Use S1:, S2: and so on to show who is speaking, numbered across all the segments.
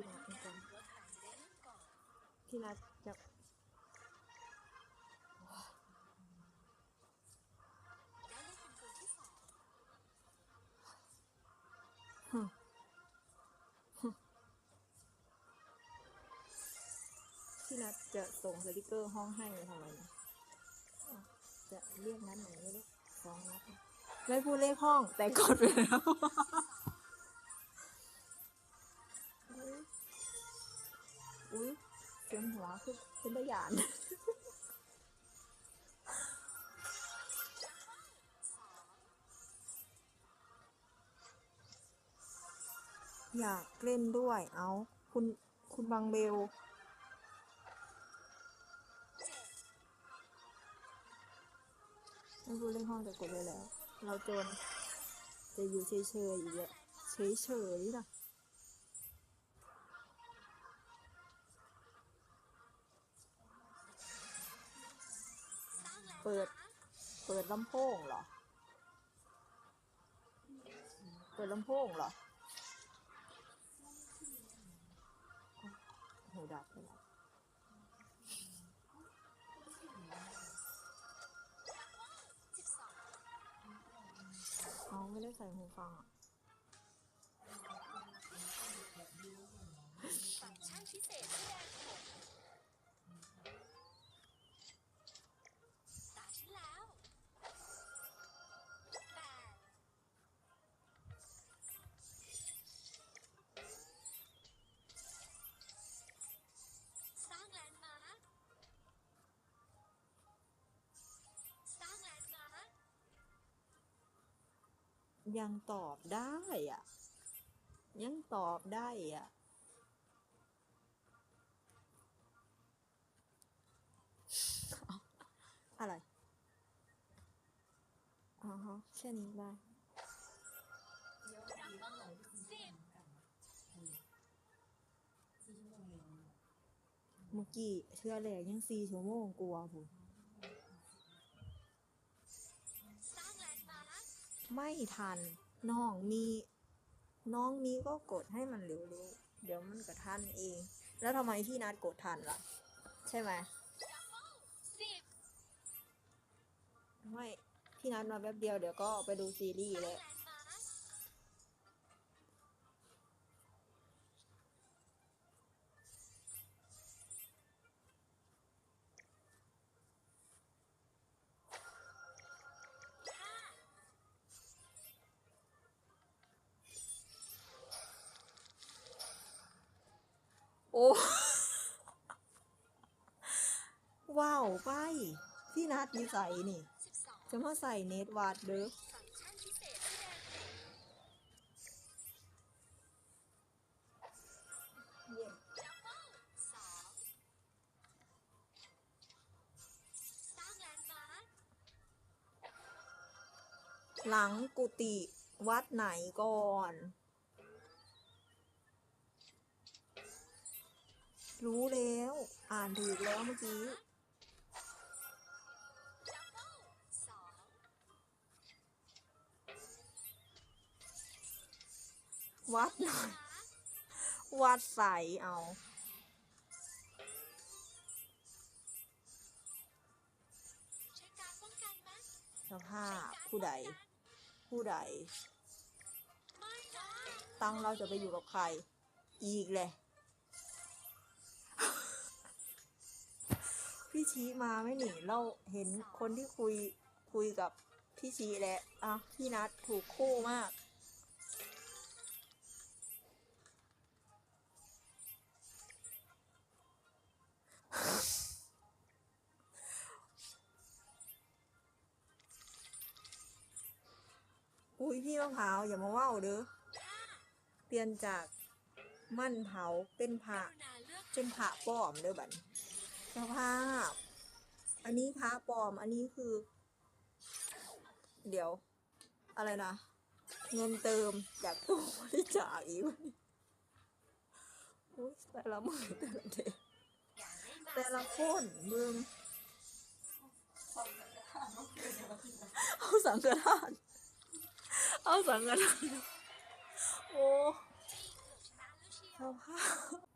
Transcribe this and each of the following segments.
S1: พี่นัทเหมือนกันพี่นัทจะฮึฮึพี่นัทจะส่งสติกเกอร์ห้องให้ทำไมจะเรียกนัดไหนไม่รู้สองนัดนะไม่พูดเลขห้องแต่กดไปแล้ว อุ้ยเสียงหัวคือเป็นตัวอย่างอยากเล่นด้วย เอา คุณ คุณบังเบล ไม่พูดเรื่องห้องแต่กดเลยแล้ว เราจน จะอยู่เฉยๆอยู่เลยเฉยๆนะ ปิด เปิดลำโพงเหรอ เปิดลำโพงเหรอโหดับไปแล้วเอาไม่ได้ใส่หูฟังอะ
S2: ฟังก์ชันพิเศษที่แดง
S1: ยังตอบได้อะยังตอบได้อะอะไรอ๋อฮะแค่นี้ได้เมื่อกี้เทื่อแรกยังสี่ชั่วโมงกลัวผม ไม่ทัน น้องมี น้องมีก็กดให้มันเร็วๆเดี๋ยวมันก็ทันเอง แล้วทำไมพี่นัดกดทันล่ะ ใช่ไหมไม่พี่นัดมาแป๊บเดียวเดี๋ยวก็ไปดูซีรีส์
S2: สร้าง
S1: แล้ว อ้ว้าวไปพี่นัดมีใส่นี่
S2: สิบสอง
S1: จะมาใส่เนตวัดเด้อ
S2: ฟังก์ชันพิเศษที่แดงดับเบิลสองสร้างแลนด์มาร์ค
S1: หลังกุฏิวัดไหนก่อน รู้แล้ว อ่านถูกแล้วเมื่อกี้วัดหน
S2: มาร์ค
S1: วัดใสเอา
S2: ใช้การป้องกันไหม
S1: สภาพผู้ใด ผู้ใด
S2: ไม่ได้
S1: ตังเราจะไปอยู่กับใคร อีกเลย พี่ชี้มาไม่หนีเราเห็นคนที่คุยคุยกับพี่ชี้แล้วอะพี่นัดถูกคู่มาก อุ้ยพี่มะพร้าวอย่ามาว่าวเด้อเปลี่ยนจากมั่นเผาเป็นพระ
S2: กรุณาเป็
S1: นพระปลอมเด้อบัดน สภาพ อันนี้พระปลอม อันนี้คือ เดี๋ยว อะไรนะ เงินเติมจากตู้บริจาคอีกวันนี้แต่ละมือแต่ละเด็กแต่ละคนมึงเอาสังกทานเอาสังกทานโอ้
S2: เอบชนะแล้วเชียว
S1: สภาพ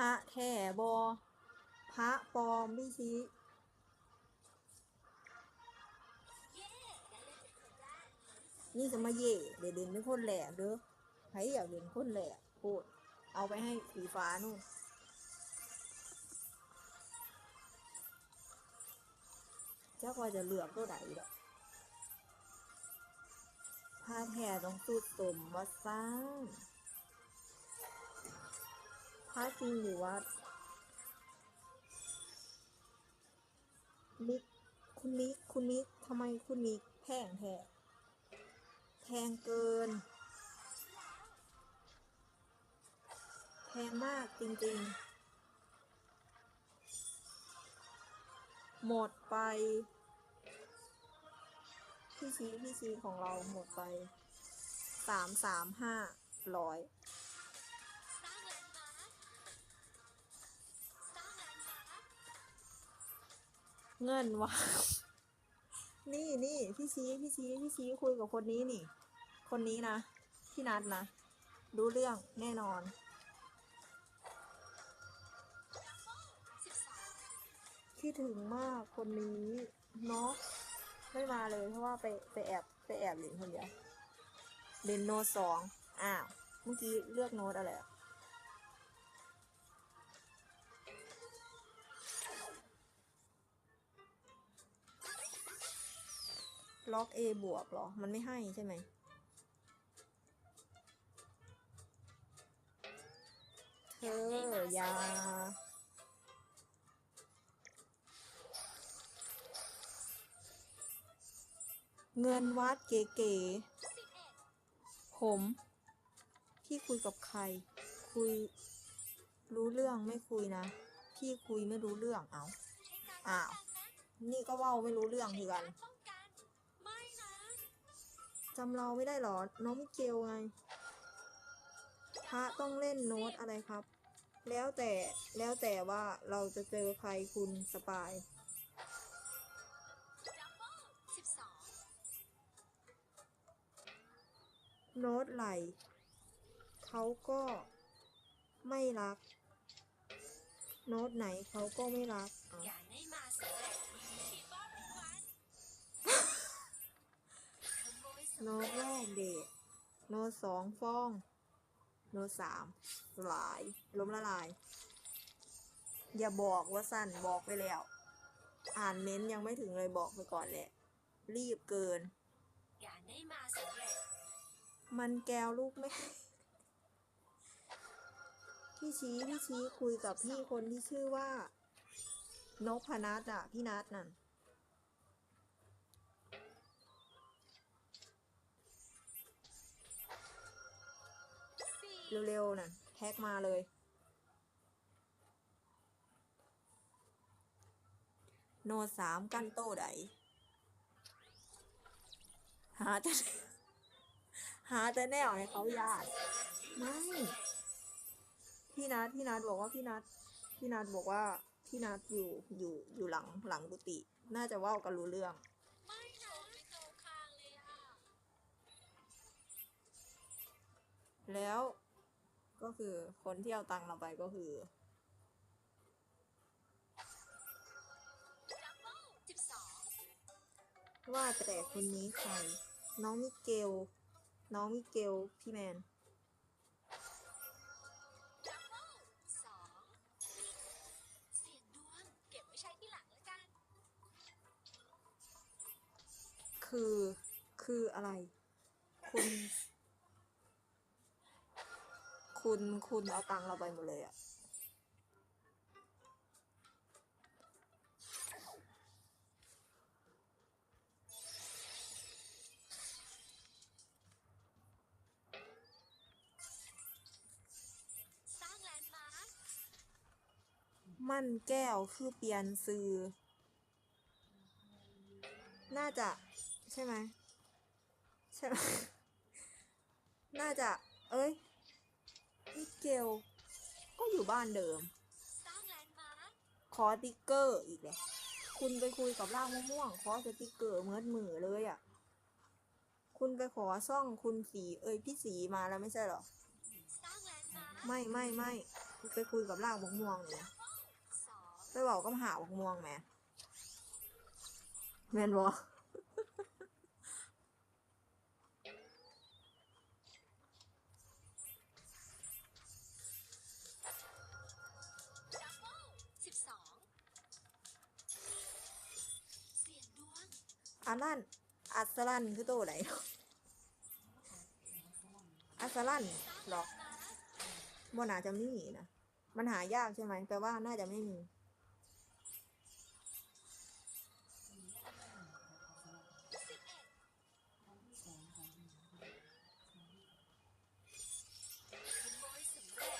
S2: ระ
S1: แท่บอพระปลอมพี่ชี้
S2: นี่
S1: จะมาเย่เดี๋ยวเด่นเป็นคนแหลกเด้อใครอยากเด่นคนแหลกพูดเอาไปให้สีฟ้านู่นเจ้าก็จะเลือกตัวไหนดอกผ้าแท่ต้องสูดสมวัดซ้าง้าจริงหรือว่านิกคุณนิกคุณนิกทำไมคุณนิกแพงแท้แพงเกิน แพงมากจริงๆ หมดไป พี่ชี้พี่ชี้ของเราหมดไปสามสามห้าร้อย เงินวะนี่นี่พี่ชี้พี่ชี้พี่ชี้คุยกับคนนี้นี่ คนนี้นะพี่นัดนะรู้เรื่องแน่นอน คิดถึงมากคนนี้เนาะไม่มาเลยเพราะว่าไปไปแอบไปแอบเล่นคนเดียวเล่นโน้ตสองอ้าว เมื่อกี้เลือกโน้ตอะไรอะ ล็อก A บวกเหรอ มันไม่ให้ใช่ไหม เธออย่าเงินวัดเก๋
S2: สิบเอ็ด
S1: ๆผม พี่คุยกับใคร คุยรู้เรื่องไม่คุยนะ พี่คุยไม่รู้เรื่องเอา
S2: ใช้การ
S1: อ้าว นี่ก็เว่าไม่รู้เรื่องคือกัน จำเราไม่ได้หรอ น้องมิเกลไง พระต้องเล่นโน้ตอะไรครับ แล้วแต่แล้วแต่ว่าเราจะเจอใครคุณสปาย
S2: ดับเบิล
S1: โน้ตไหล เขาก็ไม่รัก โน้ตไหนเขาก็ไม่รักอ
S2: ย่าได้มาสำเร็จ โน้
S1: ตแรกเดทโน้ตสองฟอง โน้ตสามหลายล้มละลาย อย่าบอกว่าสั้นบอกไปแล้ว อ่านเม้นยังไม่ถึงเลยบอกไปก่อนแหละ รีบเกิน
S2: อย่าได้มาสำเร็จ
S1: มันแก้วลูกแม่พี่ชี้พี่ชี้คุยกับพี่คนที่ชื่อว่านพนัทอะพี่นัทนั่น เร็วๆน่ะแท็กมาเลย โนสามกันโต้ไดหาแต่หาแต่แนวให้เขาญาติไม่ พี่นัทพี่นัทบอกว่าพี่นัทพี่นัทบอกว่าพี่นัทอยู่อยู่อยู่หลังหลังกุฏิน่าจะว่ากันรู้เรื่อง
S2: ไม่นะไม่เข้าข้างเลยอะ
S1: แล้ว ก็คือคนที่เอาตังค์เราไปก็คือ
S2: ดับเบิลสิบสอง
S1: ว่าแต่คนนี้ใคร น้องมิเกล น้องมิเกล พี่แมน
S2: ดับเบิลสองเสียงดวงเก็บไว้ใช้ที่หลังแล้วกัน
S1: คือ คืออะไร คุณ คุณคุณเอาตังค์เราไปหมดเลยอะ
S2: สร้างแลนด์มาร์ค
S1: มั่นแก้วคือเปลี่ยนซื้อน่าจะใช่ไหมใช่ไหมน่าจะ เอ้ย มิเกล ก็อยู่บ้านเดิม
S2: สร้างแลนด์มาร์ค
S1: ขอติ๊กเกอร์อีกเลยคุณไปคุยกับร่างมะม่วง ขอสติกเกอร์เหมือนมือเลยอะ่ะ คุณไปขอซ่องคุณสีเอ้ยพี่สีมาแล้วไม่ใช่เหรอ
S2: สร้างแลนด์มาร์ค
S1: ไม่ไม่ไม่ไปคุยกับร่างมะม่วงเนี่ย
S2: สอง
S1: ไปบอกก็มาหามะม่วงแหมแมนบอ
S2: อั
S1: นนั้นอัสลันคือตัวไหนอัสลันหรอบ่น่าจะไม่มีนะ มันหายากใช่ไหมแปลว่าน่าจะไม่มี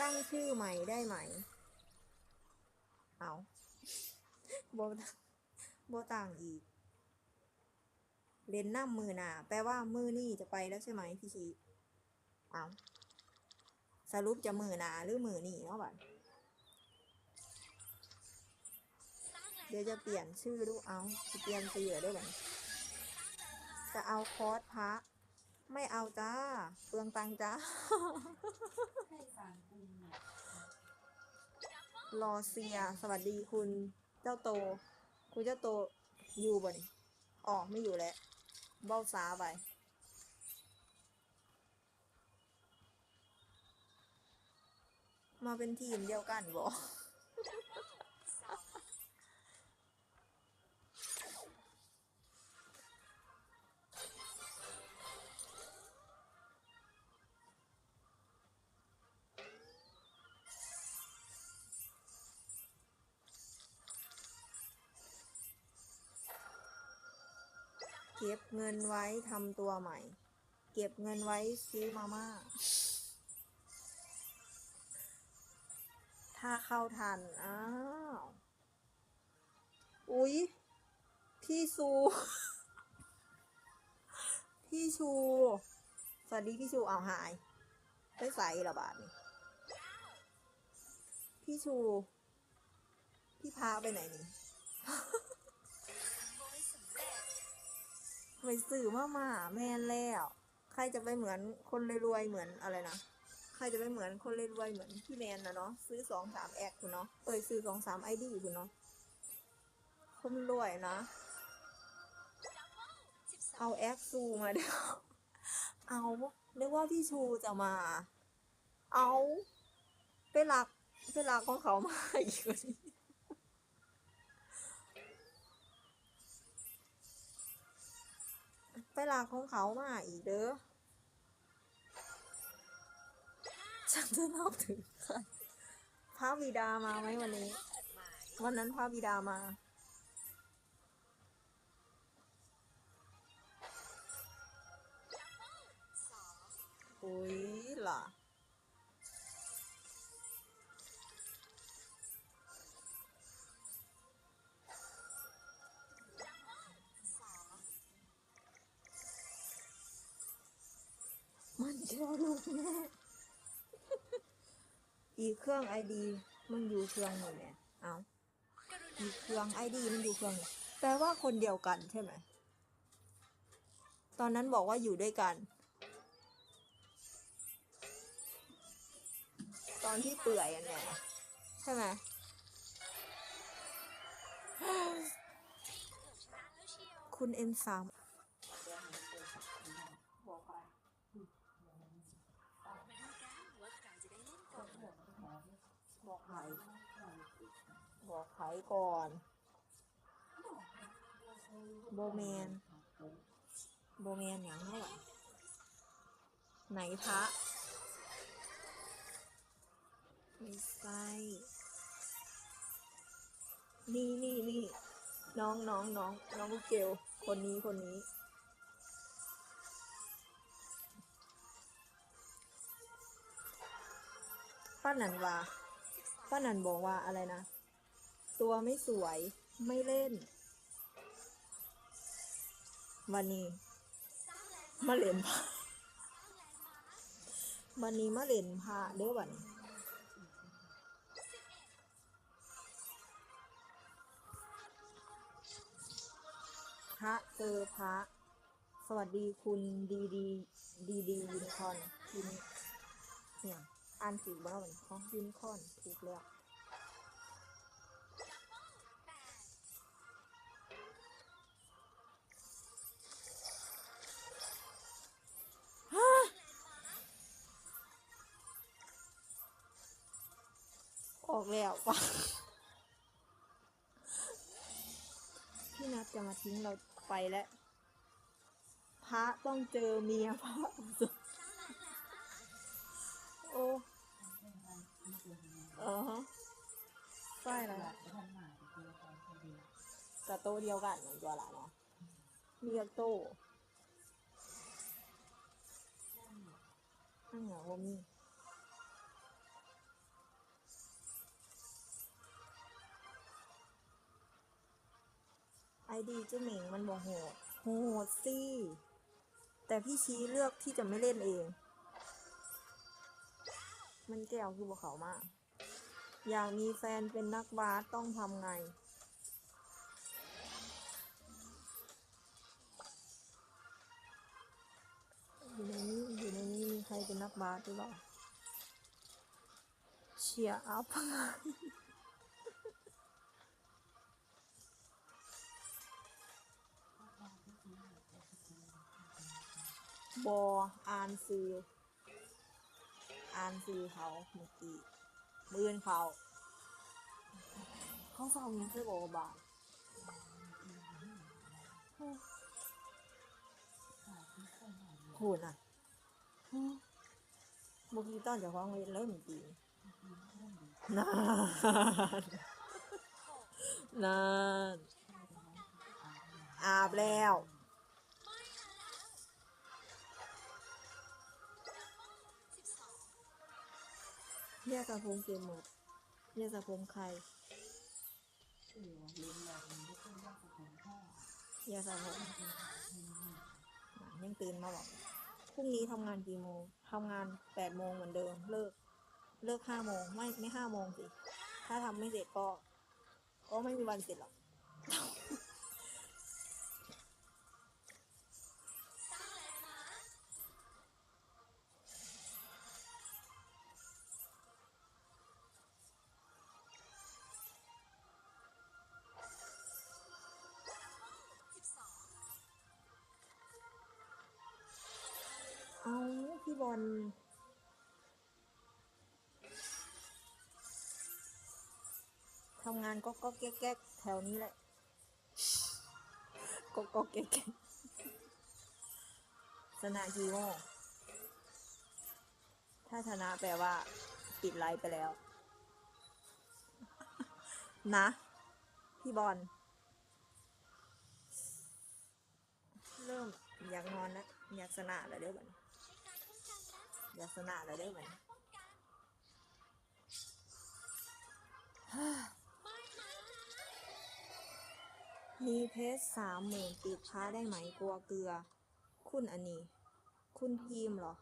S1: ตั้งชื่อใหม่ได้ไหม เอาโบโบต่างอีก เล่นน้ำมือหนาแปลว่ามือนี่จะไปแล้วใช่ไหมพี่ชีเอาสรุปจะมือหนาหรือมือนี่เนาะบัด
S2: ส
S1: เดี๋ยวจะเปลี่ยนชื่อดูเอาจะเปลี่ยนชื่อด้ไหมจะเอาคอร์สพระไม่เอาจ้า เปลืองตังจ้ารอเซีย สวัสดีคุณเจ้าโต คุณเจ้าโตอยู่บ่นี่อ๋อไม่อยู่แล้ว เบ้าซ้าไป มาเป็นทีมเดียวกันบ
S2: อส
S1: เงินไว้ทำตัวใหม่ เก็บเงินไว้ซื้อมาม่า ถ้าเข้าทัน อ้าว อุ๊ย พี่ซู พี่ชู สวัสดีพี่ชูเอาหาย ไปใส่ระบาดนี่พี่ชู พี่พาไปไหนนี่ ไปสื่อมามาแม่นแล้ว ใครจะไปเหมือนคนรวยๆเหมือนอะไรนะใครจะไปเหมือนคนรวยๆเหมือนพี่แมนนะเนาะซื้อสองสามแอคคุณเนาะเอ้ยซื้อสองสามไอดีคุณเนาะคนรวยนะ เอาแอคซูมาเดี๋ยวเอาเนึกว่าพี่ชูจะมา เอาไปหลักไปหลักของเขามาอีกคน ไปลากของเขามาอีกเด้อ ฉันจะนับถึงใครพระบิดามาไหมวันนี้ วันนั้นพระบิดามา
S2: โอ้
S1: ยล่ะ ชื่อลูกแม่อีเครื่องไอดีมันอยู่เครื่องหนึ่งเนี่ยเอาอีเครื่องไอดีมันอยู่เครื่องแปลว่าคนเดียวกันใช่ไหม ตอนนั้นบอกว่าอยู่ด้วยกัน ตอนที่เปื่อยอันเนี่ยใช่ไหมคุณเอ็นสาม
S2: ไผ
S1: บอกไผก่อนโบแมนโบแมนอย่างนั้แหละไหนพระไม่ใช่นี่นี่นี่น้องน้องน้องน้องลูกเกลคนนี้คนนี้ ป้านันวา ป้านันบอกว่าอะไรนะ ตัวไม่สวยไม่เล่น วันนี้มาเล่นพระ
S2: สร้ามั
S1: นนี้มาเล่นพระเด้อวันนี้ระเจอพระ สวัสดีคุณดีดีดีดียูนิคอนยูนิเนี่ย อ่านถูกบ้างเหมือนยูนิคอนถูกแล้วออกแล้วว่ะพี่นัดจะมาทิ้งเราไปแล้ว พระต้องเจอเมียพระโอ้เออฮะใช่แล้วกับโตเดียวกันเหมือนตัวละเนาะเรียกโตะนั่งเหงว่ามีไอดีเจ้าหม่งมันบอกโหดโหดสิแต่พี่ชี้เลือกที่จะไม่เล่นเอง มันแก้วคือบอกเขามาก อยากมีแฟนเป็นนักบาสต้องทำไง อยู่ในนี้อยู่ในนี้มีใครเป็นนักบาสหรือเปล่าเชียร์อัพบออ่านซื้อ อ่านซื้อเขาเมื่อกี้มือนเขา เขาเศร้าเงี้ยคือบอกว่าบาทโหดอะเมื่อกี้ตอนจะฟ้องเวรเริ่มจริงนานนานอาบแล้ว เรียกสระผมเกมหมดเรียกสระผมใครเรียกสะผมยังตื่นมาบอกพรุ่งนี้ทำงานกี่โมงทำงานแปดโมงเหมือนเดิม เลิก เลิกห้าโมงไม่ไม่ห้าโมงสิ ถ้าทำไม่เสร็จก็ ก็ไม่มีวันเสร็จหรอก ทำงานก็ก็แก๊กแก๊กแถวนี้แหละ ก็ก็แก๊กแก๊กชนะกีโมงถ้าชนะแปลว่า ปิดไลฟ์ไปแล้ว นะ พี่บอล เริ่มอยากนอนแล้วอยากชนะแล้วเด้อบัน
S2: ใช้การป้องกันและ
S1: อยากชนะแล้วเด้
S2: ไหม
S1: มีเพชรสามหมื่นปิดพ้าได้ไหมกลัวเกลือ คุณอันนี้ คุณทีมเหรอ